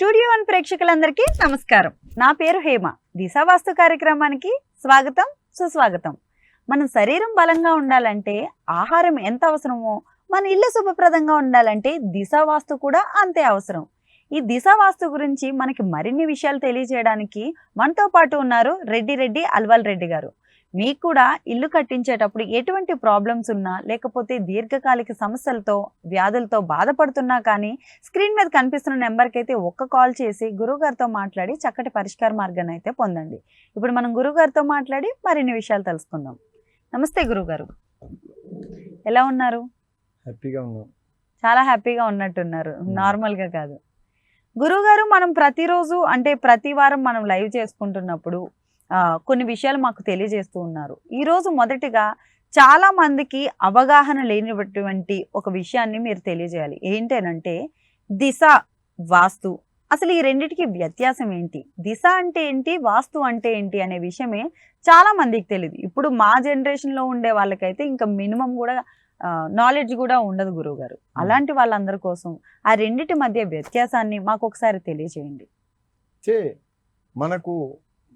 Studio one ప్రేక్షకులందరికీ నమస్కారం. నా పేరు హేమ. దిశా వాస్తు కార్యక్రమానికి స్వాగతం సుస్వాగతం. మన శరీరం బలంగా ఉండాలంటే ఆహారం ఎంత అవసరమో మన ఇల్లు శుభప్రదంగా ఉండాలంటే దిశా వాస్తు కూడా అంతే అవసరం. ఈ దిశా వాస్తు గురించి మనకి మరిన్ని విషయాలు తెలియజేయడానికి మనతో పాటు ఉన్నారు రెడ్డి రెడ్డి అల్వాల్ రెడ్డి గారు. మీకు కూడా ఇల్లు కట్టించేటప్పుడు ఎటువంటి ప్రాబ్లమ్స్ ఉన్నా లేకపోతే దీర్ఘకాలిక సమస్యలతో వ్యాధులతో బాధపడుతున్నా కానీ స్క్రీన్ మీద కనిపిస్తున్న నెంబర్కి అయితే ఒక్క కాల్ చేసి గురువుగారితో మాట్లాడి చక్కటి పరిష్కార మార్గాన్ని అయితే పొందండి. ఇప్పుడు మనం గురువుగారితో మాట్లాడి మరిన్ని విషయాలు తెలుసుకుందాం. నమస్తే గురువుగారు. ఎలా ఉన్నారు? హ్యాపీగా ఉన్నాం. చాలా హ్యాపీగా ఉన్నట్టున్నారు. నార్మల్గా కాదు. గురువుగారు మనం ప్రతిరోజు అంటే ప్రతి వారం మనం లైవ్ చేసుకుంటున్నప్పుడు కొన్ని విషయాలు మాకు తెలియజేస్తూ ఉన్నారు. ఈరోజు మొదటిగా చాలా మందికి అవగాహన లేనిటువంటి ఒక విషయాన్ని మీరు తెలియజేయాలి. ఏంటనంటే దిశ వాస్తు. అసలు ఈ రెండిటికి వ్యత్యాసం ఏంటి? దిశ అంటే ఏంటి? వాస్తు అంటే ఏంటి? అనే విషయమే చాలా మందికి తెలియదు ఇప్పుడు మా జనరేషన్లో ఉండే వాళ్ళకైతే ఇంకా మినిమం కూడా నాలెడ్జ్ కూడా ఉండదు గురువు గారు అలాంటి వాళ్ళందరి కోసం ఆ రెండిటి మధ్య వ్యత్యాసాన్ని మాకు ఒకసారి తెలియజేయండి మనకు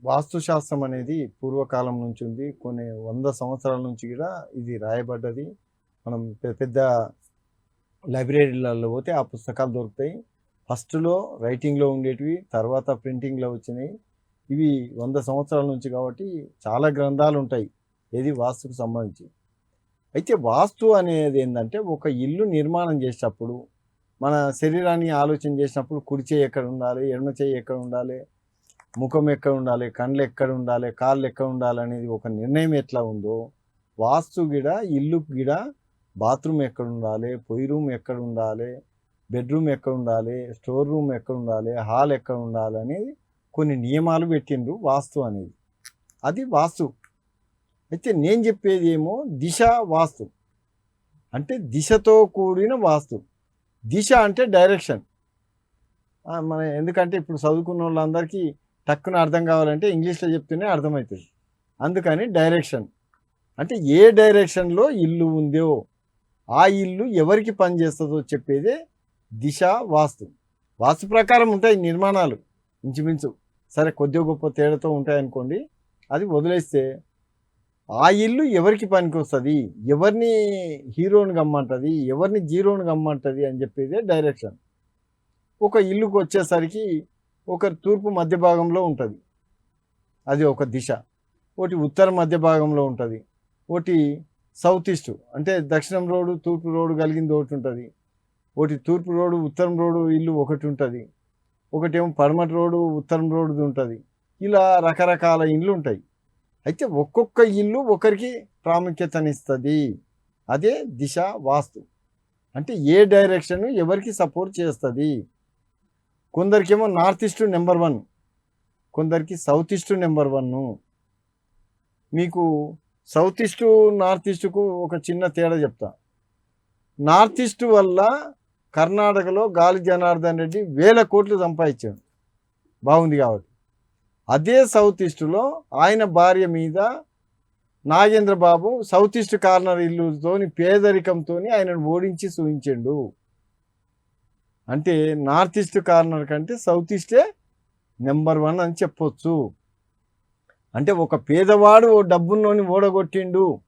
వాస్తుశాస్త్రం అనేది పూర్వకాలం నుంచి ఉంది. కొన్ని వంద సంవత్సరాల నుంచి కూడా ఇది రాయబడ్డది. మనం పెద్ద పెద్ద లైబ్రరీలలో పోతే ఆ పుస్తకాలు దొరుకుతాయి. ఫస్ట్లో రైటింగ్లో ఉండేటివి తర్వాత ప్రింటింగ్లో వచ్చినాయి. ఇవి వంద సంవత్సరాల నుంచి కాబట్టి చాలా గ్రంథాలు ఉంటాయి ఏది వాస్తుకు సంబంధించి. అయితే వాస్తు అనేది ఏంటంటే ఒక ఇల్లు నిర్మాణం చేసేటప్పుడు మన శరీరాన్ని ఆలోచన చేసినప్పుడు కుడి చేయి ఎక్కడ ఉండాలి ఎడమ చేయి ఎక్కడ ఉండాలి ముఖం ఎక్కడ ఉండాలి కళ్ళు ఎక్కడ ఉండాలి కాళ్ళు ఎక్కడ ఉండాలి అనేది ఒక నిర్ణయం ఎట్లా ఉందో వాస్తు గిడ ఇల్లు గిడ బాత్రూమ్ ఎక్కడ ఉండాలి పొయ్యి రూమ్ ఎక్కడ ఉండాలి బెడ్రూమ్ ఎక్కడ ఉండాలి స్టోర్ రూమ్ ఎక్కడ ఉండాలి హాల్ ఎక్కడ ఉండాలి అనేది కొన్ని నియమాలు పెట్టిండ్రు వాస్తు అనేది. అది వాస్తు. అయితే నేను చెప్పేది ఏమో దిశ వాస్తు. అంటే దిశతో కూడిన వాస్తు. దిశ అంటే డైరెక్షన్. మన ఎందుకంటే ఇప్పుడు చదువుకున్న వాళ్ళందరికీ టక్కున అర్థం కావాలంటే ఇంగ్లీష్లో చెప్తేనే అర్థమవుతుంది. అందుకని డైరెక్షన్. అంటే ఏ డైరెక్షన్లో ఇల్లు ఉందో ఆ ఇల్లు ఎవరికి పనిచేస్తుందో చెప్పేదే దిశ వాస్తు. వాస్తు ప్రకారం ఉంటాయి నిర్మాణాలు ఇంచుమించు. సరే కొద్దిగా గొప్ప తేడాతో ఉంటాయనుకోండి అది వదిలేస్తే ఆ ఇల్లు ఎవరికి పనికి వస్తుంది ఎవరిని హీరోని గమ్మంటుంది? ఎవరిని జీరోని గమ్మంటుంది అని చెప్పేదే డైరెక్షన్. ఒక ఇల్లుకు వచ్చేసరికి ఒకటి తూర్పు మధ్య భాగంలో ఉంటుంది. అది ఒక దిశ. ఒకటి ఉత్తర మధ్య భాగంలో ఉంటుంది. ఒకటి సౌత్ ఈస్ట్ అంటే దక్షిణం రోడ్డు తూర్పు రోడ్డు కలిగింది ఒకటి ఉంటుంది. ఒకటి తూర్పు రోడ్డు ఉత్తరం రోడ్డు ఇల్లు ఒకటి ఉంటుంది. ఒకటేమో పడమటి రోడ్డు ఉత్తరం రోడ్డు ఉంటుంది. ఇలా రకరకాల ఇండ్లు ఉంటాయి. అయితే ఒక్కొక్క ఇల్లు ఒకరికి ప్రాముఖ్యతనిస్తుంది. అదే దిశ వాస్తు. అంటే ఏ డైరెక్షన్ ఎవరికి సపోర్ట్ చేస్తుంది? కొందరికేమో నార్త్ ఈస్ట్ నెంబర్ వన్ కొందరికి సౌత్ ఈస్ట్ నెంబర్ వన్. మీకు సౌత్ ఈస్ట్ నార్త్ ఈస్ట్కు ఒక చిన్న తేడా చెప్తా. నార్త్ ఈస్ట్ వల్ల కర్ణాటకలో గాలి జనార్దన్ రెడ్డి వేల కోట్లు సంపాదించాడు. బాగుంది కాబట్టి. అదే సౌత్ ఈస్టులో ఆయన భార్య మీద Nagendra Babu south east corner ఇల్లుతోని పేదరికంతో ఆయనను ఓడించి చూపించాడు అంటే నార్త్ ఈస్ట్ కార్నర్ కంటే సౌత్ ఈస్టే నెంబర్ వన్ అని చెప్పొచ్చు. అంటే ఒక పేదవాడు ఓ డబ్బుల్లోని ఓడగొట్టిండు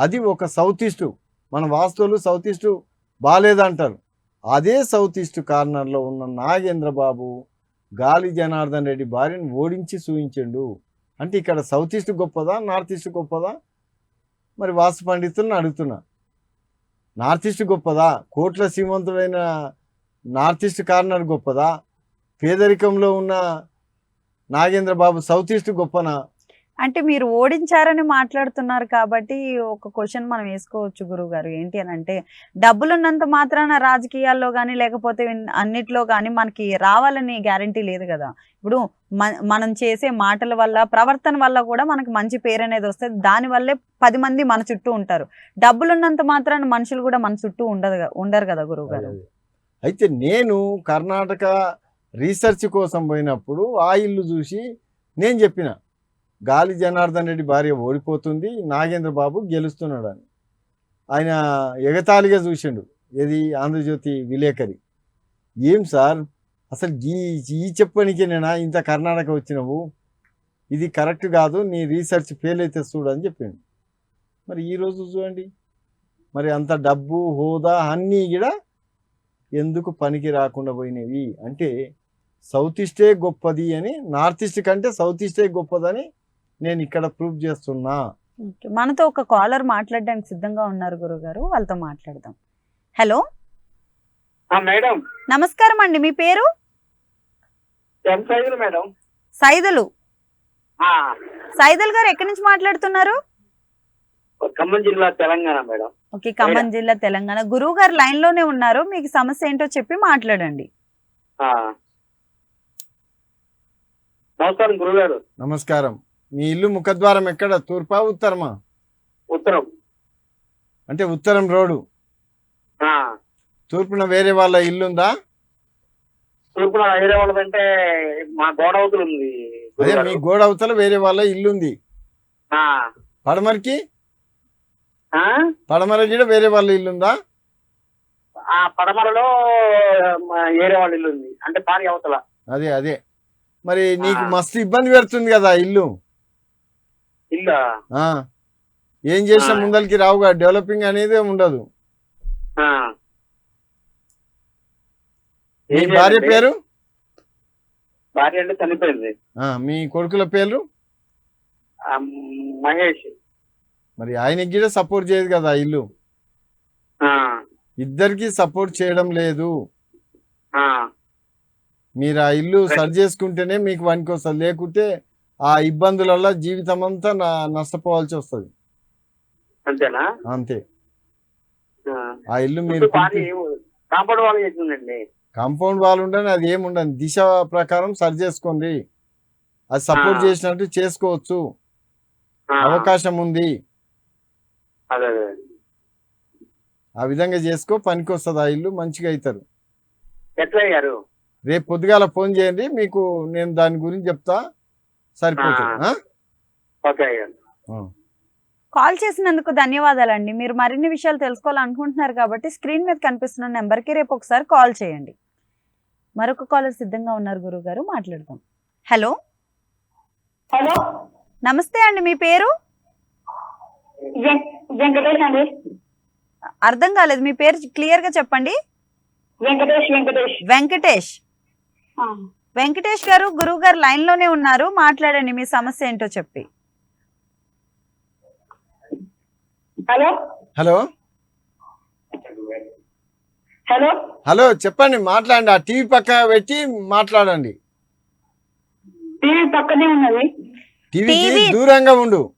అది ఒక సౌత్ ఈస్ట్ మన వాస్తువులు సౌత్ ఈస్టు బాగాలేదంటారు అదే సౌత్ ఈస్ట్ కార్నర్లో ఉన్న నాగేంద్ర బాబు గాలి జనార్దన్ రెడ్డి భార్యను ఓడించి చూయించండు అంటే ఇక్కడ సౌత్ ఈస్ట్ గొప్పదా నార్త్ ఈస్ట్ గొప్పదా? మరి వాస్తు పండితులను అడుగుతున్నా. నార్త్ ఈస్ట్ గొప్పదా? కోట్ల శ్రీమంతుడైన నార్త్ ఈస్ట్ కార్నర్ గొప్పదా? పేదరికంలో ఉన్న నాగేంద్ర బాబు సౌత్ ఈస్ట్ గొప్పనా? అంటే మీరు ఓడించారని మాట్లాడుతున్నారు కాబట్టి ఒక క్వశ్చన్ మనం వేసుకోవచ్చు గురువు గారు ఏంటి అని అంటే డబ్బులున్నంత మాత్రాన రాజకీయాల్లో కానీ లేకపోతే అన్నిట్లో కానీ మనకి రావాలని గ్యారంటీ లేదు కదా. ఇప్పుడు మనం చేసే మాటల వల్ల ప్రవర్తన వల్ల కూడా మనకి మంచి పేరు అనేది వస్తుంది దాని వల్లే పది మంది మన చుట్టూ ఉంటారు. డబ్బులున్నంత మాత్రాన మనుషులు కూడా మన చుట్టూ ఉండదు ఉండరు కదా గురువు గారు అయితే నేను కర్ణాటక రీసెర్చ్ కోసం పోయినప్పుడు ఆ ఇల్లు చూసి నేను చెప్పిన గాలి జనార్దన్ రెడ్డి భార్య ఓడిపోతుంది నాగేంద్ర బాబు గెలుస్తున్నాడు అని ఆయన ఎగతాళిగా చూసిండు ఏది ఆంధ్రజ్యోతి విలేకరి. ఏం సార్? అసలు ఈ ఈ చెప్పనికేనేనా ఇంత కర్ణాటక వచ్చినావు? ఇది కరెక్ట్ కాదు నీ రీసెర్చ్ ఫెయిల్ అయితే చూడు అని చెప్పిండు. మరి ఈరోజు చూడండి మరి అంత డబ్బు హోదా అన్నీ కూడా ఎందుకు పనికి రాకుండా పోయినవి? అంటే సౌత్ ఈస్టే గొప్పది అని నార్త్ ఈస్ట్ కంటే సౌత్ ఈస్టే గొప్పదని నేను ఇక్కడ ప్రూవ్ చేస్తున్నా. మనతో ఒక కాలర్ మాట్లాడడానికి సిద్ధంగా ఉన్నారు గురుగారు. వాళ్ళతో మాట్లాడదాం. హలో ఆ, మేడం. నమస్కారం అండి. మీ పేరు? మేడం? సైదులు. ఆ, సైదుల్ గారు ఎక్కడి నుంచి మాట్లాడుతున్నారు? ఖమ్మం జిల్లా తెలంగాణ మేడం. ఓకే ఖమ్మం జిల్లా తెలంగాణ. గురువు గారు లైన్లోనే ఉన్నారు. మీకు సమస్య ఏంటో చెప్పి మాట్లాడండి. ఆ. నమస్కారం గురుగారు నమస్కారం. మీ ఇల్లు ముఖద్వారం ఎక్కడ? తూర్పా ఉత్తరమా? ఉత్తరం. అంటే ఉత్తరం రోడ్డు. ఆ, తూర్పున వేరే వాళ్ళ ఇల్లుందా? తూర్పున వేరే వాళ్ళదంటే మా గోడవతులు ఉంది అదే. మీ గోడ అవతల వేరే వాళ్ళ ఇల్లుంది. ఆ, పడమరకి? పడమర కూడా వేరే వాళ్ళ ఇల్లుందా ఆ పడమరలో ఏరే వాళ్ళ ఇల్లు ఉంది. అంటే పారి అవతల. అదే అదే. మరి నీకు. మస్తు ఇబ్బంది పెడుతుంది కదా ఇల్లు. ఇల్లు? ఏం చేసినా. ముందరికి రావుగా డెవలపింగ్ అనేది ఉండదు. ఆ. మీ భార్య? పేరు? భార్య అంటే చనిపోయింది. మీ కొడుకుల పేర్లు ఆ, మహేష్. మరి ఆయనకి కూడా సపోర్ట్ చేయదు కదా ఆ ఇల్లు. ఇద్దరికి సపోర్ట్ చేయడం లేదు. మీరు ఆ ఇల్లు సరి చేసుకుంటేనే మీకు వనికి వస్తుంది. లేకుంటే ఆ ఇబ్బందుల జీవితం అంతా నష్టపోవాల్సి వస్తుంది. అంతేనా? అంతే. ఆ. ఇల్లు మీరు కాంపౌండ్ చేసిందండి కాంపౌండ్ వాల్ ఉండని అది ఏముండదు. దిశ ప్రకారం సరి చేసుకోండి. అది సపోర్ట్. చేసినట్టు చేసుకోవచ్చు. అవకాశం ఉంది. అదే ఆ విధంగా చేసుకో పనికి వస్తుంది ఆ ఇల్లు మంచిగా అవుతారు ఎట్లా అయ్యారు రేపు పొద్దుగాల ఫోన్ చేయండి మీకు నేను దాని గురించి చెప్తా సరిపోతుంది? ఓకే. కాల్ చేసినందుకు ధన్యవాదాలండి. మీరు మరిన్ని విషయాలు తెలుసుకోవాలనుకుంటున్నారు కాబట్టి స్క్రీన్ మీద కనిపిస్తున్న నెంబర్కి రేపు ఒకసారి కాల్ చేయండి. మరొక కాలర్ సిద్ధంగా ఉన్నారు గురువు గారు మాట్లాడదాం. హలో? హలో? నమస్తే అండి మీ పేరు? వెంకటేష్ అండి. అర్థం కాలేదు. మీ పేరు క్లియర్గా చెప్పండి. వెంకటేష్ వెంకటేష్. వెంకటేష్. ఆ. వెంకటేష్ గారు గురువు గారు లైన్లోనే ఉన్నారు. మాట్లాడండి మీ సమస్య ఏంటో చెప్పి. హలో? హలో? హలో? హలో చెప్పండి. మాట్లాడండి. ఆ టీవీ పక్క పెట్టి మాట్లాడండి. టీవీ పక్కనే ఉన్నది. TV దూరంగా ఉండు.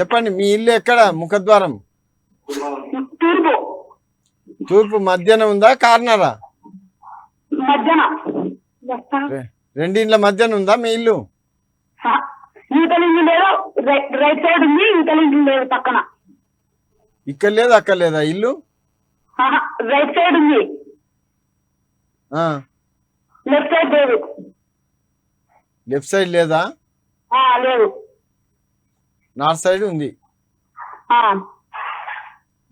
చెప్పండి మీ ఇల్లు ఎక్కడ? ముఖద్వారం. తూర్పు. తూర్పు మధ్యాహ్నం ఉందా కార్నరా? మధ్యన. రె- రెండిండ్ల మధ్యాహ్నం ఉందా మీ ఇల్లు? రైట్ సైడ్ ఉంది లేదు పక్కన. ఇక్కడ లేదు అక్కడ లేదా ఇల్లు? రైట్ సైడ్ ఉంది. లెఫ్ట్ సైడ్ లేదు. లెఫ్ట్ సైడ్ లేదా? లేదు. నార్త్ సైడ్ ఉంది.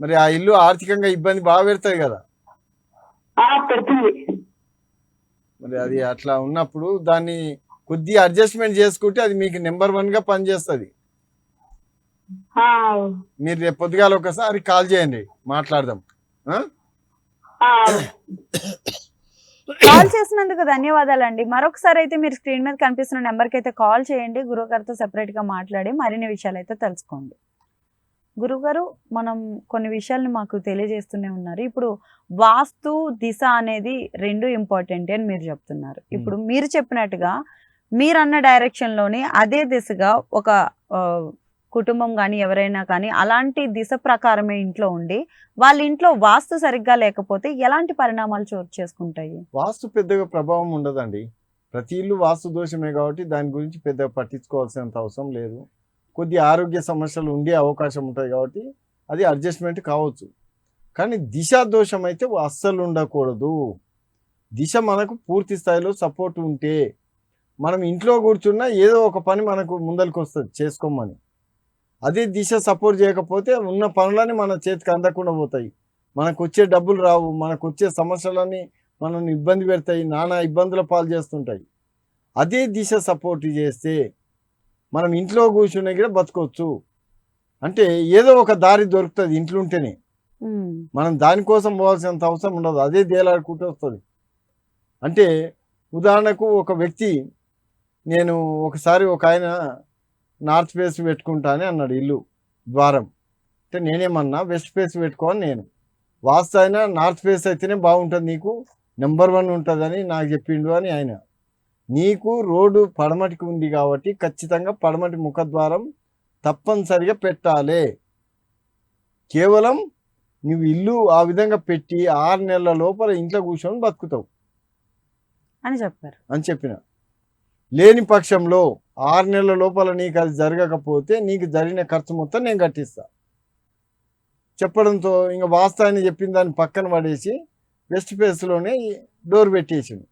మరి ఆ ఇల్లు ఆర్థికంగా ఇబ్బంది బాగా పెడతాయి కదా. పెడుతుంది. మరి అది అట్లా ఉన్నప్పుడు దాన్ని కొద్దిగా అడ్జస్ట్మెంట్ చేసుకుంటే అది మీకు నెంబర్ వన్గా పనిచేస్తుంది. మీరు రేపు పొద్దుగాల ఒకసారి కాల్ చేయండి. మాట్లాడదాం. కాల్ చేసినందుకు ధన్యవాదాలండి. మరొకసారి అయితే మీరు స్క్రీన్ మీద కనిపిస్తున్న నెంబర్కి అయితే కాల్ చేయండి. గురువు గారితో సెపరేట్గా మాట్లాడి మరిన్ని విషయాలు అయితే తెలుసుకోండి. గురుగారు మనం కొన్ని విషయాల్ని మాకు తెలియజేస్తూనే ఉన్నారు. ఇప్పుడు వాస్తు దిశ అనేది రెండు ఇంపార్టెంట్ అని మీరు చెప్తున్నారు. ఇప్పుడు మీరు చెప్పినట్టుగా మీరు అన్న డైరెక్షన్లోని అదే దిశగా ఒక కుటుంబం కానీ ఎవరైనా కానీ అలాంటి దిశ ప్రకారమే ఇంట్లో ఉండి వాళ్ళ ఇంట్లో వాస్తు సరిగ్గా లేకపోతే ఎలాంటి పరిణామాలు చోటు చేసుకుంటాయి? వాస్తు పెద్దగా ప్రభావం ఉండదండి. ప్రతి ఇల్లు వాస్తు దోషమే కాబట్టి దాని గురించి పెద్దగా పట్టించుకోవాల్సినంత అవసరం లేదు. కొద్ది ఆరోగ్య సమస్యలు ఉండే అవకాశం ఉంటుంది కాబట్టి అది అడ్జస్ట్మెంట్ కావచ్చు. కానీ దిశ దోషం అయితే అస్సలు ఉండకూడదు. దిశ మనకు పూర్తి స్థాయిలో సపోర్ట్ ఉంటే మనం ఇంట్లో కూర్చున్నా ఏదో ఒక పని మనకు ముందరికి వస్తుంది చేసుకోమని. అదే దిశ సపోర్ట్ చేయకపోతే ఉన్న పనులని మన చేతికి అందకుండా పోతాయి. మనకు వచ్చే డబ్బులు రావు మనకు వచ్చే సమస్యలన్నీ మనల్ని ఇబ్బంది పెడతాయి నానా ఇబ్బందుల పాలు చేస్తుంటాయి. అదే దిశ సపోర్ట్ చేస్తే మనం ఇంట్లో కూర్చునే కూడా బతకొచ్చు. అంటే ఏదో ఒక దారి దొరుకుతుంది ఇంట్లో ఉంటేనే మనం దానికోసం పోవాల్సినంత అవసరం ఉండదు అదే దేలాడుకుంటూ వస్తుంది. అంటే ఉదాహరణకు ఒక వ్యక్తి నేను ఒకసారి ఒక ఆయన నార్త్ ఫేస్ పెట్టుకుంటా అని అన్నాడు ఇల్లు ద్వారం. అంటే నేనేమన్నా వెస్ట్ ఫేస్ పెట్టుకోని నేను. వాస్తు అయినా నార్త్ ఫేస్ అయితేనే బాగుంటుంది నీకు నెంబర్ వన్ ఉంటుందని నాకు చెప్పిండు అని ఆయన. నీకు రోడ్డు పడమటికి ఉంది కాబట్టి ఖచ్చితంగా పడమటి ముఖద్వారం తప్పనిసరిగా పెట్టాలి. కేవలం నువ్వు ఇల్లు ఆ విధంగా పెట్టి ఆరు నెలల లోపల ఇంట్లో కూర్చొని బతుకుతావు. అని చెప్పారు. అని చెప్పిన. లేని పక్షంలో ఆరు నెలల లోపల నీకు అది జరగకపోతే నీకు జరిగిన ఖర్చు మొత్తం నేను కట్టిస్తా. చెప్పడంతో ఇంకా వాస్తవాన్ని చెప్పిన దాన్ని పక్కన పడేసి వెస్ట్ ఫేస్లోనే డోర్ పెట్టేసిండు.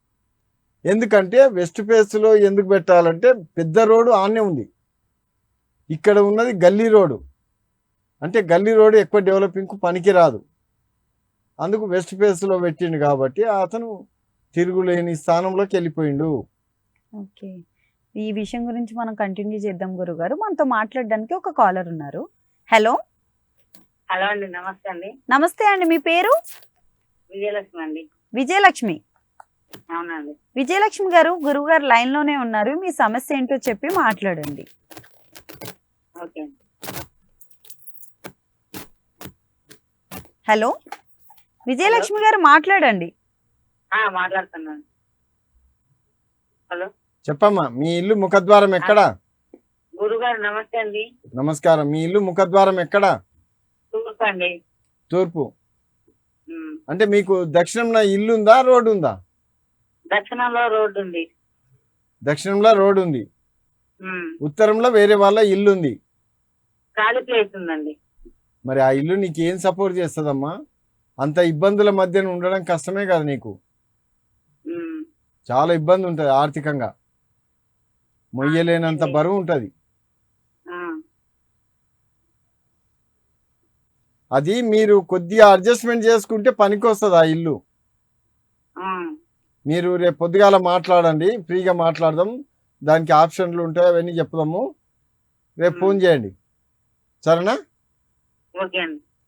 ఎందుకంటే వెస్ట్ ఫేస్లో ఎందుకు పెట్టాలంటే పెద్ద రోడ్డు ఆనే ఉంది. ఇక్కడ ఉన్నది గల్లీ రోడ్డు. అంటే గల్లీ రోడ్డు ఎక్కువ డెవలపింగ్కు పనికిరాదు. అందుకు వెస్ట్ ఫేస్లో పెట్టిండు కాబట్టి అతను తిరుగులేని స్థానంలోకి వెళ్ళిపోయిండు. ఓకే. ఈ విషయం గురించి మనం కంటిన్యూ చేద్దాం గురుగారు. మనతో మాట్లాడడానికి ఒక కాలర్ ఉన్నారు. హలో? హలో అండి నమస్తే అండి. నమస్తే అండి మీ పేరు? విజయలక్ష్మి అండి. విజయలక్ష్మి. అవునండి విజయలక్ష్మి గారు గురువు గారు లైన్లోనే ఉన్నారు. మీ సమస్య ఏంటో చెప్పి మాట్లాడండి. Okay hello? విజయలక్ష్మి గారు మాట్లాడండి. మాట్లాడుతున్నాను. హలో? చెప్పమ్మా మీ ఇల్లు ముఖద్వారం ఎక్కడా? గురుగారు నమస్తే అండి. నమస్కారం. మీ ఇల్లు ముఖద్వారం ఎక్కడా? తూర్పు. అండి తూర్పు. అంటే మీకు దక్షిణంలో ఇల్లు ఉందా రోడ్డు ఉందా దక్షిణంలో రోడ్డు ఉంది దక్షిణంలో రోడ్డు ఉంది. ఉత్తరంలో వేరే వాళ్ళ ఇల్లు ఉంది ఖాళీ ప్లేస్ ఉందండి. మరి ఆ ఇల్లు నీకు ఏం సపోర్ట్ చేస్తుందమ్మా? అంత ఇబ్బందుల మధ్యన ఉండడం కష్టమే కదా నీకు. చాలా ఇబ్బంది ఉంటుంది ఆర్థికంగా. మొయ్యలేనంత బరువు ఉంటుంది. అది మీరు కొద్దిగా అడ్జస్ట్మెంట్ చేసుకుంటే పనికి వస్తుంది ఆ ఇల్లు. మీరు రేపు పొద్దుగాల మాట్లాడండి ఫ్రీగా మాట్లాడదాం. దానికి ఆప్షన్లు ఉంటాయి అవన్నీ చెప్దాము. రేపు ఫోన్ చేయండి. సరేనా?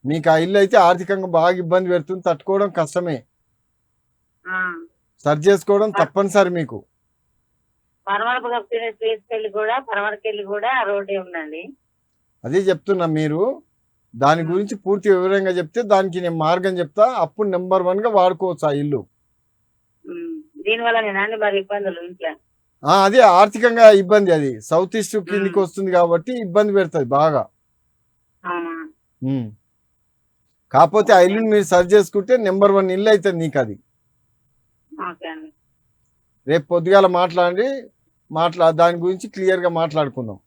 మీకు ఆ ఇల్లు అయితే ఆర్థికంగా బాగా ఇబ్బంది పెడుతుంది తట్టుకోవడం కష్టమే. సరి చేసుకోవడం తప్పనిసరి మీకు. పరమడపు కూడా కూడా రోడ్డే ఉందండి అదే చెప్తున్నా మీరు. దాని గురించి పూర్తి వివరంగా చెప్తే దానికి నేను మార్గం చెప్తా. అప్పుడు నెంబర్ వన్గా వాడుకోవచ్చు ఆ ఇల్లు. ఉమ్. దీనివల్ల నేను అన్ని మరి ఇబ్బందులు ఇంట్లో. ఆ, అదే ఆర్థికంగా ఇబ్బంది అది. సౌత్ ఈస్ట్ కిందికి వస్తుంది కాబట్టి ఇబ్బంది పెడుతుంది బాగా. కాకపోతే ఆ ఇల్లుని మీరు సరి చేసుకుంటే నెంబర్ వన్ ఇల్లు అవుతుంది నీకు అది రేపు పొద్దుగాల మాట్లాడి మాట్లా దాని గురించి క్లియర్గా మాట్లాడుకుందాం.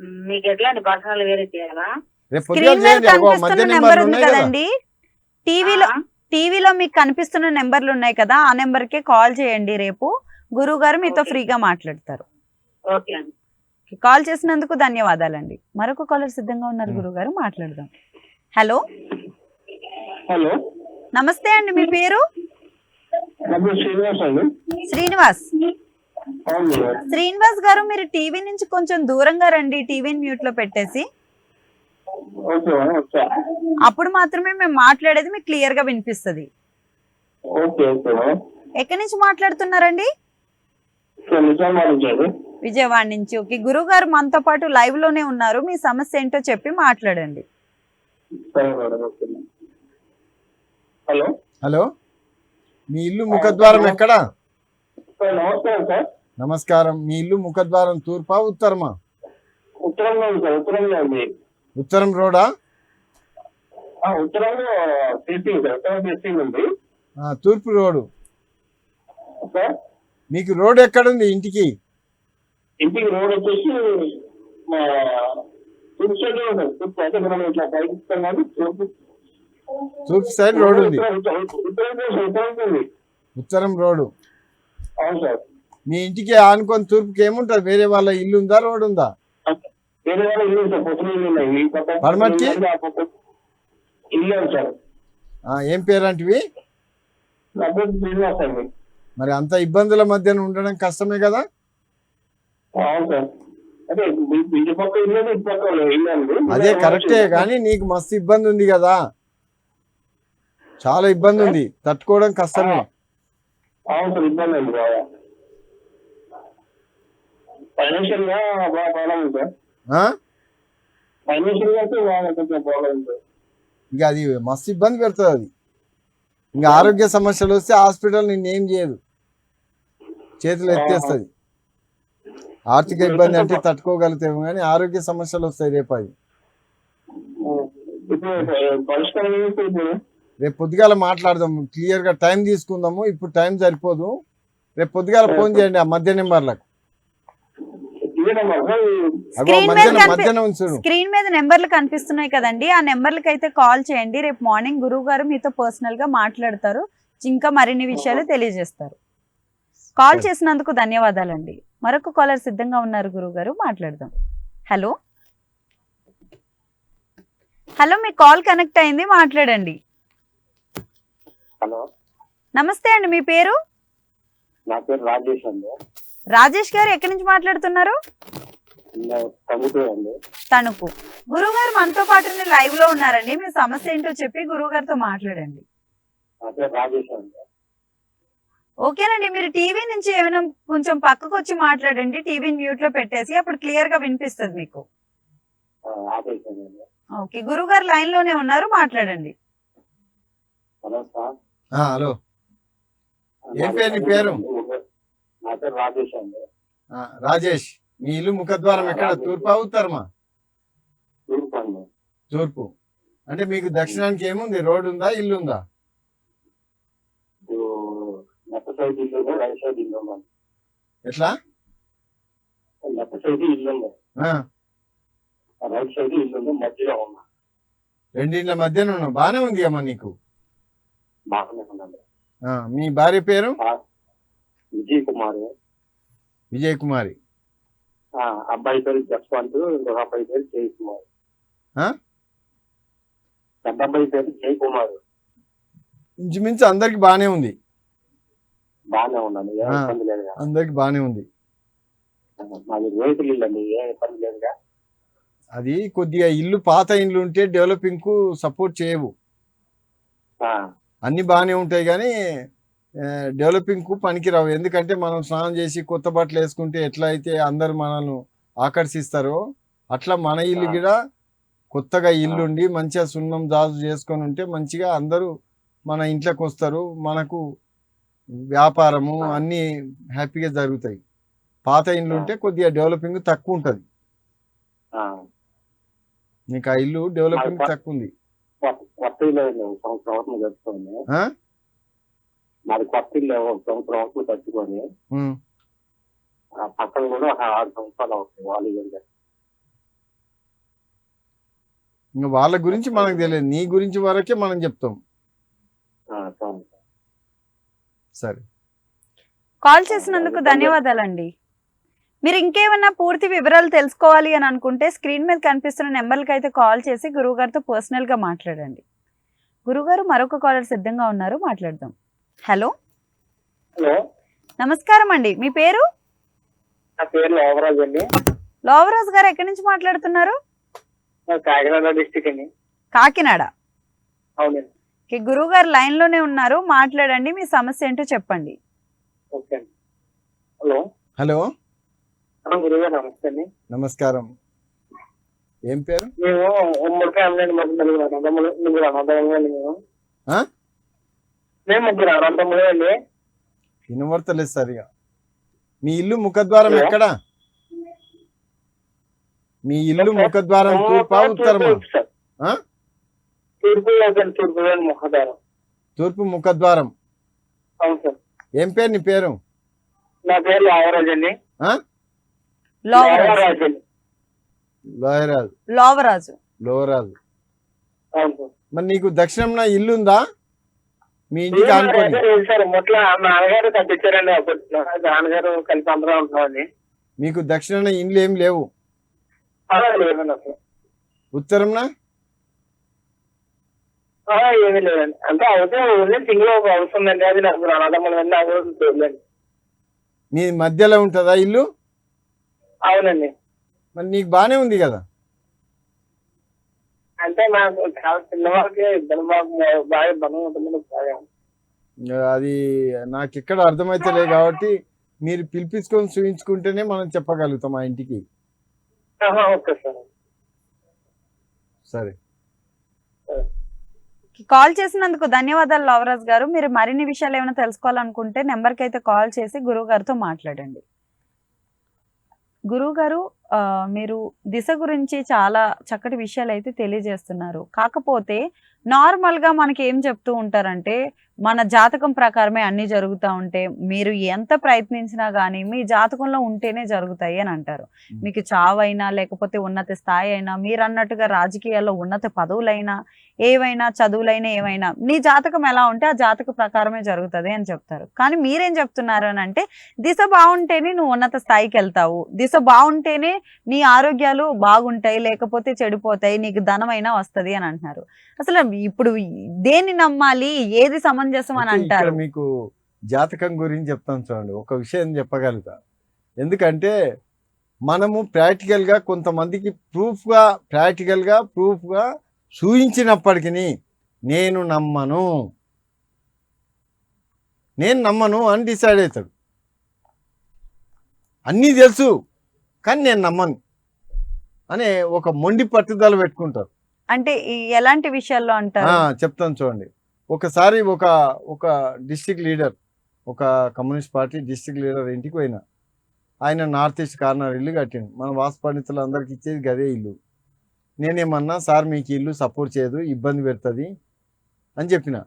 ఉమ్. మీకు ఎట్లా అండి పర్సనల్ వేరే చేయాలా? రేపు నెంబర్ కదండి. టీవీలో? టీవీలో మీకు కనిపిస్తున్న నెంబర్లు ఉన్నాయి కదా ఆ నెంబర్కే కాల్ చేయండి రేపు. గురువు గారు మీతో. ఫ్రీగా మాట్లాడతారు. ఓకే అండి. కాల్ చేసినందుకు ధన్యవాదాలండి. మరొక కాలర్ సిద్ధంగా ఉన్నారు. గురువు గారు మాట్లాడదాం. హలో. హలో. నమస్తే అండి మీ పేరు? శ్రీనివాస్ అండి. శ్రీనివాస్ గారు మీరు టీవీ నుంచి కొంచెం దూరంగా రండి టీవీని మ్యూట్లో పెట్టేసి. అప్పుడు మాత్రమే మేము మాట్లాడేది మీకు క్లియర్గా వినిపిస్తుంది. Okay okay madam. ఎక్కడి నుంచి మాట్లాడుతున్నారండి? విజయవాడ నుంచి ఓకే గురువు గారు మనతో పాటు లైవ్లోనే ఉన్నారు. మీ సమస్య ఏంటో చెప్పి మాట్లాడండి. హలో? హలో? మీ ఇల్లు ముఖద్వారం ఎక్కడా? సార్ నమస్కారం సార్. నమస్కారం. మీ ఇల్లు ముఖద్వారం తూర్పా ఉత్తరమా? ఉత్తరంలో సార్ ఉత్తరంలో ఉంది. ఉత్తరం రోడా? ఆ, ఉత్తరంలో ఫేసింగ్ సార్ ఉత్తరం ఫేసింగ్ ఉంది. ఆ, తూర్పు రోడ్డు సార్? మీకు రోడ్ ఎక్కడుంది ఇంటికి? ఇంటికి రోడ్ వచ్చేసి మా తూర్పు సైడ్ తూర్పు అంటే మనం ఇట్లా పైకి ఇస్తాం కానీ తూర్పు తూర్పు సైడ్ రోడ్ ఉంది. ఉత్తరం రోడ్డు అవును సార్. మీ ఇంటికి ఆనుకొని తూర్పుకి ఏముంటుంది? వేరే వాళ్ళ ఇల్లు ఉందా? రోడ్ ఉందా? వేరే వాళ్ళ ఇల్లు సార్ ఉన్నాయి. పడమటికి? సార్. ఏం పేరంటివి? మరి అంత ఇబ్బందుల మధ్యన ఉండడం కష్టమే కదా? అదే కరెక్టే కానీ నీకు మస్తు ఇబ్బంది ఉంది కదా? చాలా ఇబ్బంది ఉంది. తట్టుకోవడం కష్టమే. అవును సార్ ఇబ్బంది అండి బాగా. ఫైనాన్షియల్గా బాగా ప్రాబ్లం ఉంది? ఫైనాన్షియల్గా బాగా కొంచెం ప్రాబ్లం ఉంది. ఇక అది మస్తు ఇబ్బంది పెడుతుంది అది. ఇంకా ఆరోగ్య సమస్యలు వస్తే హాస్పిటల్ నిన్నేం చేయదు. చేతులు ఎత్తేస్తుంది. ఆర్థిక ఇబ్బంది అంటే తట్టుకోగలుగుతాము కానీ ఆరోగ్య సమస్యలు వస్తాయి రేపు అది. రేపు పొద్దుగాల మాట్లాడదాం. క్లియర్గా టైం తీసుకుందాము. ఇప్పుడు టైం సరిపోదు. రేపు పొద్దుగాల ఫోన్ చేయండి ఆ మధ్య నెంబర్లకు. స్క్రీన్ మీద నెంబర్లు కనిపిస్తున్నాయి కదండి. ఆ నెంబర్లకి అయితే కాల్ చేయండి. రేపు మార్నింగ్ గురువు గారు మీతో పర్సనల్గా మాట్లాడతారు. ఇంకా మరిన్ని విషయాలు తెలియజేస్తారు. కాల్. చేసినందుకు ధన్యవాదాలండి. మరొక కాలర్ సిద్ధంగా ఉన్నారు గురువు గారు. మాట్లాడదాం. హలో. హలో మీ కాల్ కనెక్ట్ అయింది. మాట్లాడండి. హలో. నమస్తే అండి మీ పేరు? నా పేరు రాజేష్ అండి. రాజేష్ గారు ఎక్కడి నుంచి మాట్లాడుతున్నారు? తణుకు గురువు గారు మనతో పాటు లైవ్లో ఉన్నారండి. మీ సమస్య ఏంటో చెప్పి గురువు గారితో మాట్లాడండి ఓకేనండి మీరు టీవీ నుంచి ఏమైనా కొంచెం పక్కకు వచ్చి మాట్లాడండి. టీవీని మ్యూట్లో పెట్టేసి అప్పుడు క్లియర్గా వినిపిస్తుంది మీకు. ఓకే గురువు గారు లైన్లోనే ఉన్నారు మాట్లాడండి. హలో. ఏం పేరు నీ పేరు? రాజేష్ అండి. రాజేష్ మీ ఇల్లు ముఖద్వారం ఎక్కడ? తూర్పా ఉత్తరమా? తూర్పు అంటే మీకు దక్షిణానికి ఏముంది? రోడ్ ఉందా? ఇల్లు ఉందా? ఎట్లా? రెండింట్ల మధ్యన ఉన్నావు. బానే ఉంది అమ్మా నీకు. బాగానే ఆ, మీ భార్య పేరు? విజయ్ కుమార్. విజయ్ కుమారి. ఆ, అబ్బాయి పేరు జస్వంత్ ఇంకొక అబ్బాయి పేరు జై కుమార్? పెద్ద అబ్బాయి పేరు జై కుమార్. ఇంచుమించు అందరికి బానే ఉంది. బాగానే ఉన్నాను ఏ. ఇబ్బంది లేదుగా అందరికి బానే ఉంది. మాది రైతులు ఇల్లు అండి ఏ ఇబ్బంది లేదుగా. అది కొద్దిగా ఇల్లు పాత ఇల్లు ఉంటే డెవలపింగ్కు సపోర్ట్ చేయవు. అన్ని బాగానే ఉంటాయి కానీ డెవలపింగ్కు పనికిరావు ఎందుకంటే మనం స్నానం చేసి కొత్త బట్టలు వేసుకుంటే ఎట్లా అయితే అందరు మనల్ని ఆకర్షిస్తారో అట్లా మన ఇల్లు. కూడా కొత్తగా ఇల్లు ఉండి మంచిగా సున్నం జాజు చేసుకొని ఉంటే మంచిగా అందరూ మన ఇంట్లోకి వస్తారు మనకు వ్యాపారము. అన్నీ హ్యాపీగా జరుగుతాయి పాత ఇల్లు ఆ. ఉంటే కొద్దిగా డెవలపింగ్ తక్కువ ఉంటుంది. నీకు ఆ ఇల్లు డెవలపింగ్ తక్కువ ఉంది కొత్త- కొత్త ఇల్లు సంవత్సరం అవుతుంది కట్టుకొని? మాది కొత్త ఇల్లు ఒక సంవత్సరం అవుతుంది కట్టుకొని. ఆ పక్కన కూడా ఒక ఆరు సంవత్సరాలు అవుతుంది వాళ్ళు ఇల్లు ఇంకా వాళ్ళ గురించి మనకు తెలియదు. నీ గురించి వరకే మనం చెప్తాం. సరే. కాల్ చేసినందుకు ధన్యవాదాలండి. మీరు ఇంకేమైనా పూర్తి వివరాలు తెలుసుకోవాలి అని అనుకుంటే స్క్రీన్ మీద కనిపిస్తున్న నెంబర్లకి అయితే కాల్ చేసి గురువు గారితో పర్సనల్గా మాట్లాడండి. గురుగారు మరొక కాలర్ సిద్ధంగా ఉన్నారు మాట్లాడదాం. హలో హలో నమస్కారం అండి మీ పేరు? నా పేరు లోవరాజ్ అండి. లోవరాజు గారు ఎక్కడి నుంచి మాట్లాడుతున్నారు? కాకినాడ డిస్టిక్ అండి. కాకినాడ. అవునండి. ఓకే, గురువు గారు లైన్లోనే ఉన్నారు మాట్లాడండి మీ సమస్య ఏంటో చెప్పండి. ఓకే హలో హలో హలో గురుగారు నమస్తే అండి నమస్కారం. ఏం పేరు? వినవర్తలేదు సరిగా. మీ ఇల్లు ముఖద్వారం? ఎక్కడ? మీ ఇల్లు ముఖద్వారం తూర్పా ఉత్తరమా? తూర్పు ముఖద్వారం. అవును సార్. ఏం పేరు నీ పేరు? నా పేరు లావరాజ్ అండి? లోవరాజు. లావరాజ్. అండి లోయరాజు. లోవరాజు. మరి నీకు దక్షిణంన ఇల్లు ఉందా మీ ఇంటికి ఉంటున్నామండి మీకు దక్షిణాన ఇండ్లు ఏం లేవు? ఉత్తరంనా? ఆ, ఏమీ లేదండి అంటే ఓన్లీ సింగిల్ ఒక హౌస్ ఉందండి అది నాకు అండి నాకు చూడలేండి మీ మధ్యలో ఉంటుందా ఇల్లు? అవునండి. మరి నీకు బాగానే ఉంది కదా? అంటే చాలా చిన్నవాళ్ళకి ఇద్దరు మాకు బాగా ఇబ్బంది ఉంటుంది బాగా. అది నాకు ఎక్కడ అర్థమైతలే కాబట్టి మీరు పిలిపించుకొని చూపించుకుంటేనే మనం చెప్పగలుగుతాం ఆ ఇంటికి. ఆహా, ఓకే సార్. సరే. కాల్ చేసినందుకు ధన్యవాదాలు లవరాజ్ గారు. మీరు మరిన్ని విషయాలు ఏమైనా తెలుసుకోవాలనుకుంటే నెంబర్కి అయితే కాల్ చేసి గురువు గారితో మాట్లాడండి. గురువు గారు ఆ, మీరు దిశ గురించి చాలా చక్కటి విషయాలు అయితే తెలియజేస్తున్నారు. కాకపోతే నార్మల్గా మనకి ఏం చెప్తూ ఉంటారంటే మన జాతకం ప్రకారమే అన్ని జరుగుతూ ఉంటే మీరు ఎంత ప్రయత్నించినా కానీ మీ జాతకంలో ఉంటేనే జరుగుతాయి అని అంటారు. మీకు చావైనా లేకపోతే ఉన్నత స్థాయి అయినా మీరు అన్నట్టుగా రాజకీయాల్లో ఉన్నత పదవులైనా ఏవైనా చదువులైనా ఏవైనా నీ జాతకం ఎలా ఉంటే ఆ జాతక ప్రకారమే జరుగుతుంది అని చెప్తారు. కానీ మీరేం చెప్తున్నారు అని అంటే దిశ బాగుంటేనే నువ్వు ఉన్నత స్థాయికి వెళ్తావు. దిశ బాగుంటేనే నీ ఆరోగ్యాలు బాగుంటాయి లేకపోతే చెడిపోతాయి నీకు ధనమైనా వస్తది అని అంటున్నారు. అసలు ఇప్పుడు దేన్ని నమ్మాలి ఏది సమంజసం అని అంటారు. మీకు జాతకం గురించి చెప్తాను చూడండి. ఒక విషయం చెప్పగలుగుతా. ఎందుకంటే మనము ప్రాక్టికల్గా కొంతమందికి ప్రూఫ్గా ప్రాక్టికల్గా ప్రూఫ్గా చూయించినప్పటికీ నేను నమ్మను. నేను నమ్మను అని డిసైడ్ అవుతాడు. అన్నీ తెలుసు కానీ నేను నమ్మను అనే ఒక మొండి పట్టుదల పెట్టుకుంటారు. అంటే ఎలాంటి విషయాల్లో అంటారు? చెప్తాను చూడండి. ఒకసారి ఒక ఒక డిస్టిక్ లీడర్ ఒక కమ్యూనిస్ట్ పార్టీ డిస్టిక్ లీడర్ ఇంటికి పోయిన. ఆయన నార్త్ ఈస్ట్ కార్నర్ ఇల్లు కట్టిండు. మన వాసు పండితులు అందరికి ఇచ్చేది గదే ఇల్లు. నేనేమన్నా సార్ మీకు ఇల్లు సపోర్ట్ చేయదు ఇబ్బంది పెడుతుంది అని చెప్పిన.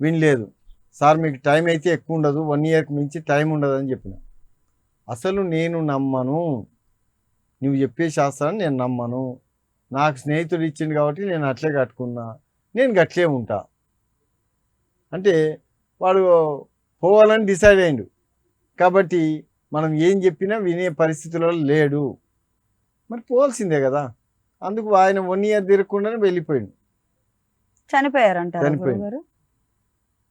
వినలేదు. సార్ మీకు టైం అయితే ఎక్కువ ఉండదు వన్ ఇయర్కి మించి టైం ఉండదు అని చెప్పిన. అసలు నేను నమ్మను. నువ్వు చెప్పే శాస్త్రాన్ని నేను నమ్మను. నాకు స్నేహితుడు ఇచ్చింది కాబట్టి నేను అట్లే కట్టుకున్నా. నేను గట్లే ఉంటా. అంటే వాడు పోవాలని డిసైడ్ అయ్యిండు. కాబట్టి మనం ఏం చెప్పినా వినే పరిస్థితులలో లేడు. మరి పోవాల్సిందే కదా. అందుకు ఆయన వన్ ఇయర్ తిరగకుండానే వెళ్ళిపోయిండు. చనిపోయారు అంటారు చనిపోయింది.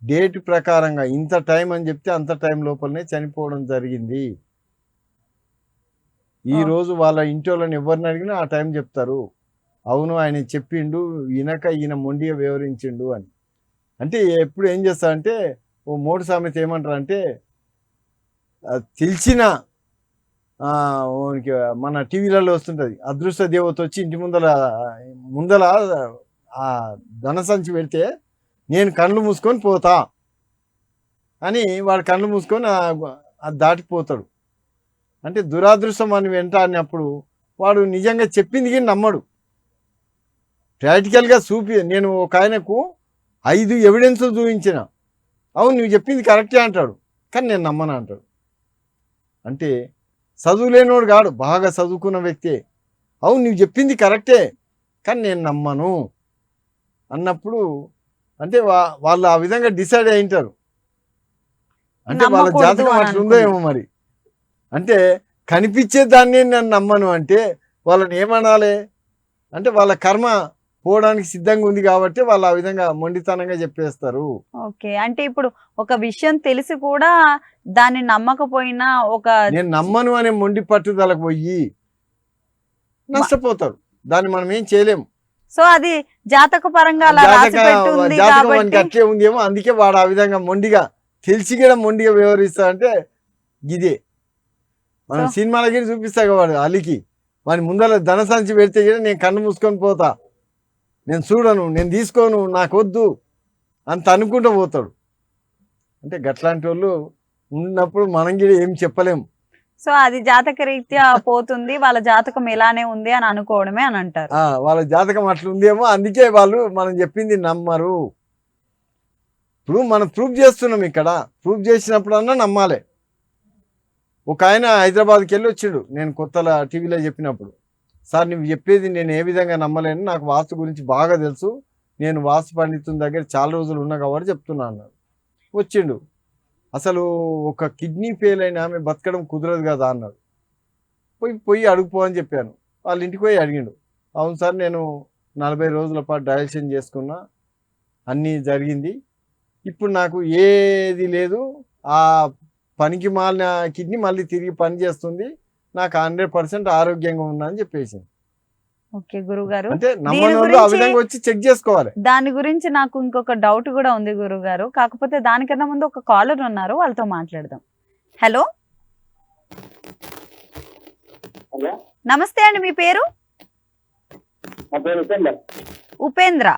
డేట్ ప్రకారంగా ఇంత టైం అని చెప్తే అంత టైం లోపలనే చనిపోవడం జరిగింది. ఈ ఆ. రోజు వాళ్ళ ఇంటి వాళ్ళని ఎవరిని అడిగినా ఆ టైం చెప్తారు. అవును ఆయన చెప్పిండు వినక ఈయన మొండిగా వివరించిండు అని. అంటే ఎప్పుడు ఏం చేస్తారంటే ఓ మూడు సామెత ఏమంటారు అంటే తెలిసిన ఓనికి మన టీవీలలో వస్తుంటుంది. అదృష్ట దేవత వచ్చి ఇంటి ముందల ముందల ఆ ధన సంచి పెడితే నేను కళ్ళు మూసుకొని పోతా అని వాడు కళ్ళు మూసుకొని అది దాటిపోతాడు. అంటే దురాదృష్టం అని వెంట అన్నప్పుడు వాడు నిజంగా చెప్పింది కానీ నమ్మడు. ప్రాక్టికల్గా చూపి నేను ఒక ఆయనకు ఐదు ఎవిడెన్స్ చూపించిన. అవును నువ్వు చెప్పింది కరెక్టే అంటాడు. కానీ నేను నమ్మను అంటాడు. అంటే చదువు లేనోడు కాడు బాగా చదువుకున్న వ్యక్తే. అవును నువ్వు చెప్పింది కరెక్టే కానీ నేను నమ్మను. అన్నప్పుడు అంటే వా వాళ్ళు ఆ విధంగా డిసైడ్ అయింటారు అంటే వాళ్ళ జాతకం అట్లుందో ఏమో మరి. అంటే కనిపించే దాన్ని నేను నమ్మను అంటే వాళ్ళని ఏమనాలి? అంటే వాళ్ళ కర్మ పోవడానికి సిద్ధంగా ఉంది కాబట్టి వాళ్ళు ఆ విధంగా మొండితనంగా చెప్పేస్తారు. ఓకే. అంటే ఇప్పుడు ఒక విషయం తెలిసి కూడా దాన్ని నమ్మకపోయినా ఒక నేను నమ్మను అనే మొండి పట్టుదలకు పోయి నష్టపోతారు. దాన్ని మనం ఏం చేయలేము. సో అది జాతక పరంగా అలా రాసి జాతకం అట్లే ఉందేమో. అందుకే వాడు ఆ విధంగా మొండిగా తెలిసి కూడా మొండిగా వ్యవహరిస్తా అంటే ఇదే. మనం సినిమాలకి చూపిస్తా వాడు అలికి. వాని ముందర ధన సంచి పెడితే కూడా నేను కన్ను మూసుకొని పోతా. నేను చూడను నేను తీసుకోను నాకు వద్దు అంత అనుకుంటూ పోతాడు. అంటే గట్లాంటి వాళ్ళు ఉన్నప్పుడు మనం కూడా ఏం చెప్పలేం. సో అది జాతక రీత్యా పోతుంది వాళ్ళ జాతకం ఇలానే ఉంది అని అనుకోవడమే అని అంటారు. వాళ్ళ జాతకం అట్లా ఉందేమో అందుకే వాళ్ళు మనం చెప్పింది నమ్మరు. ఇప్పుడు మనం ప్రూఫ్ చేస్తున్నాం ఇక్కడ ప్రూఫ్ చేసినప్పుడన్నా నమ్మాలి. ఒక ఆయన హైదరాబాద్కి వెళ్ళి వచ్చిండు నేను కొత్తల టీవీలో చెప్పినప్పుడు. సార్ నువ్వు చెప్పేది నేను ఏ విధంగా నమ్మలేను. నాకు వాస్తు గురించి బాగా తెలుసు. నేను వాస్తు పండితుని దగ్గర చాలా రోజులు ఉన్నా కాబట్టి చెప్తున్నా అన్నాడు. వచ్చిండు. అసలు ఒక కిడ్నీ ఫెయిల్ అయిన ఆమె బతకడం కుదరదు కదా అన్నాడు. పోయి పోయి అడుగుపో అని చెప్పాను. వాళ్ళ ఇంటికి పోయి అడిగిండు. అవును సార్ నేను నలభై రోజుల పాటు డైజెషన్ చేసుకున్నా. అన్నీ జరిగింది. ఇప్పుడు నాకు ఏది లేదు. ఆ పనికి మాలిన కిడ్నీ మళ్ళీ తిరిగి పని చేస్తుంది. నాకు హండ్రెడ్ పర్సెంట్ ఆరోగ్యంగా ఉన్నా అని చెప్పేసి ఓకే గురువు గారు అంటే నమ్మని వాళ్ళు ఆ గురించి- విధంగా వచ్చి చెక్ చేసుకోవాలి. దాని గురించి నాకు ఇంకొక డౌట్ కూడా ఉంది గురువు గారు కాకపోతే దానికన్నా ముందు ఒక కాలర్ ఉన్నారు వాళ్ళతో మాట్లాడదాం. హలో? హలో? నమస్తే అండి మీ పేరు? నా పేరు ఉపేందర్. ఉపేంద్ర.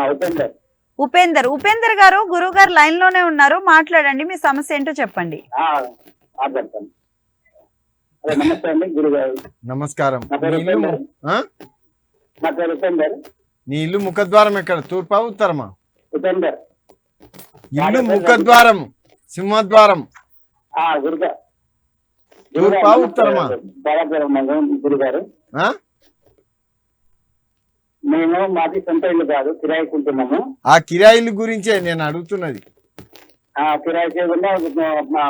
ఆ, ఉపేందర్. ఉపేందర్. ఉపేందర్ గారు గురువు గారు లైన్లోనే ఉన్నారు. మాట్లాడండి మీ సమస్య ఏంటో చెప్పండి. ఆ, ఆ, చెప్తాను అదే నమస్తే అండి గురుగారు. నమస్కారం. నా పేరు నీ ఇల్లు ఉపేందర్? నా ముఖద్వారం ఎక్కడ? తూర్పా ఉత్తరమా? ఉపేందర్ ఇల్లు ముఖద్వారం సింహద్వారం. ఆ, గురుగా తూర్పా ఉత్తరమా? గురుగారు? మేము మాది సొంత ఇల్లు కాదు కిరాయికుంటున్నాము ఆ కిరాయిల గురించే నేను అడుగుతున్నది. ఆ కిరాయి చేయకుండా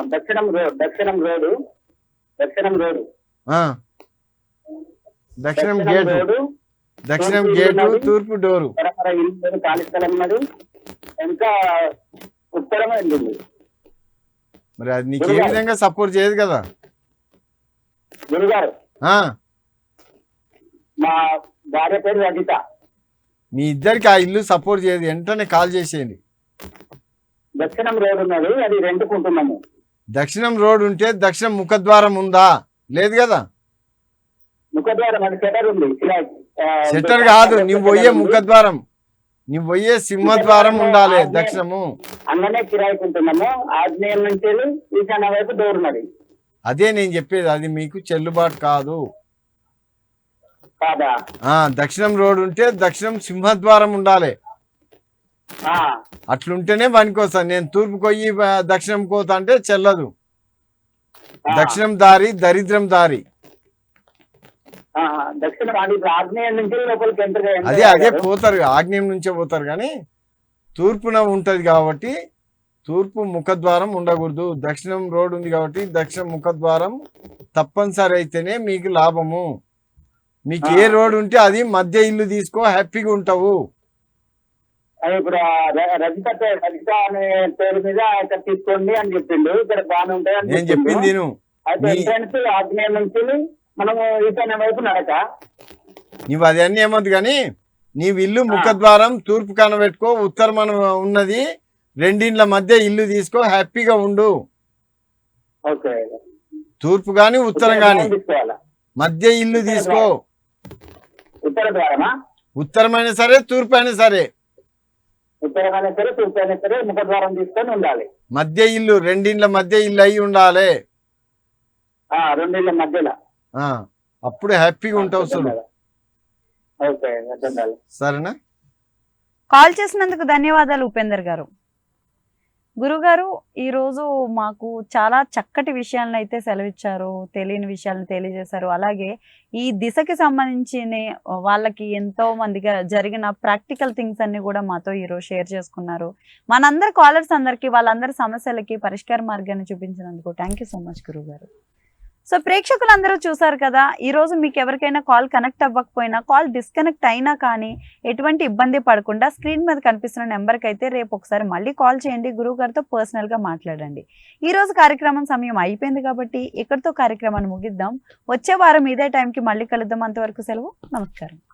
దక్షిణం రోడ్ దక్షిణం రోడ్డు దక్షిణం రోడ్డు ఆ. దక్షిణం గేటు. దక్షిణం గేటు. తూర్పు డోరు. పరపర ఇల్లు ఖాళీ స్థలం ఉన్నది. ఇంకా ఉత్తరం వెళ్ళింది మరి అది నీకు ఏ విధంగా సపోర్ట్ చేయదు కదా? గురుగారు. మా భార్య పేరు రజిత. మీ ఇద్దరికి ఆ ఇల్లు సపోర్ట్ చేయదు. వెంటనే కాల్ చేసేయండి. దక్షిణం రోడ్ ఉన్నది. అది రెంట్కుంటున్నాము దక్షిణం రోడ్ ఉంటే దక్షిణం ముఖద్వారం ఉందా? లేదు కదా? షట్టర్ కాదు నువ్వు పోయే ముఖద్వారం. నువ్వు పోయే సింహద్వారం ఉండాలి దక్షిణము. అన్ననే కిరాయికుంటున్నాము ఆగ్నేయం నుంచి వెళ్ళి ఈశాన్య వైపు డోర్ ఉన్నది. అదే నేను చెప్పేది అది మీకు చెల్లుబాటు కాదు. దక్షిణం రోడ్ ఉంటే దక్షిణం సింహద్వారం ఉండాలి. అట్లుంటేనే పనికొస్తాను నేను తూర్పు కొయ్యి దక్షిణం కోత అంటే చెల్లదు. దక్షిణం దారి దరిద్రం దారి. అది అదే పోతారు. ఆగ్నేయం నుంచే పోతారు కానీ తూర్పున ఉంటది కాబట్టి తూర్పు ముఖద్వారం ఉండకూడదు. దక్షిణం రోడ్ ఉంది కాబట్టి దక్షిణ ముఖద్వారం తప్పనిసరి అయితేనే మీకు లాభము. మీకు ఏ రోడ్ ఉంటే అది మధ్య ఇల్లు తీసుకో హ్యాపీగా ఉంటావు. ఇప్పుడు రజిత రజిత అనే పేరు మీద ఇక్కడ తీసుకోండి అని చెప్పిండు. ఇక్కడ బాగానే ఉంటాయి అని. చెప్పింది అయితే ఆగ్నేయం నుంచి మనము ఈశాన్య వైపు నడక. నువ్వు అది అన్నీ ఏమొద్దు కానీ నీవు ఇల్లు ముఖద్వారం తూర్పు కనబెట్టుకో ఉత్తరం ఉన్నది రెండిండ్ల మధ్య ఇల్లు తీసుకో హ్యాపీగా ఉండు. ఓకే. తూర్పు గాని ఉత్తరం గాని. మధ్య ఇల్లు తీసుకో. ఉత్తరమైనా సరే తూర్పు అయినా సరే. ఉత్తరమైనా సరే తూర్పు అయినా సరే ముఖద్వారం తీసుకొని ఉండాలి. మధ్య ఇల్లు రెండిండ్ల మధ్య ఇల్లు అయి ఉండాలి. ఆ రెండిళ్ళ మధ్యలో. ఆ అప్పుడు హ్యాపీగా ఉంటావు చూడు. సరేనా? కాల్ చేసినందుకు ధన్యవాదాలు ఉపేందర్ గారు. గురుగారు ఈరోజు మాకు చాలా చక్కటి విషయాలను అయితే సెలవిచ్చారు తెలియని విషయాలను తెలియజేశారు. అలాగే ఈ దిశకి సంబంధించిన వాళ్ళకి ఎంతో మందిగా జరిగిన ప్రాక్టికల్ థింగ్స్ అన్ని కూడా మాతో ఈరోజు షేర్ చేసుకున్నారు. మనందరి కాలర్స్ అందరికీ వాళ్ళందరి సమస్యలకి పరిష్కార మార్గాన్ని చూపించినందుకు థ్యాంక్ యూ సో మచ్ గురుగారు. సో ప్రేక్షకులందరూ చూసారు కదా ఈ రోజు మీకు ఎవరికైనా కాల్ కనెక్ట్ అవ్వకపోయినా కాల్ డిస్కనెక్ట్ అయినా కానీ ఎటువంటి ఇబ్బంది పడకుండా స్క్రీన్ మీద కనిపిస్తున్న నెంబర్కి అయితే రేపు ఒకసారి మళ్ళీ కాల్ చేయండి గురువు గారితో పర్సనల్గా మాట్లాడండి. ఈ రోజు కార్యక్రమం సమయం అయిపోయింది కాబట్టి ఇక్కడితో కార్యక్రమాన్ని ముగిద్దాం. వచ్చే వారం ఇదే టైంకి మళ్ళీ కలుద్దాం. అంతవరకు సెలవు. నమస్కారం.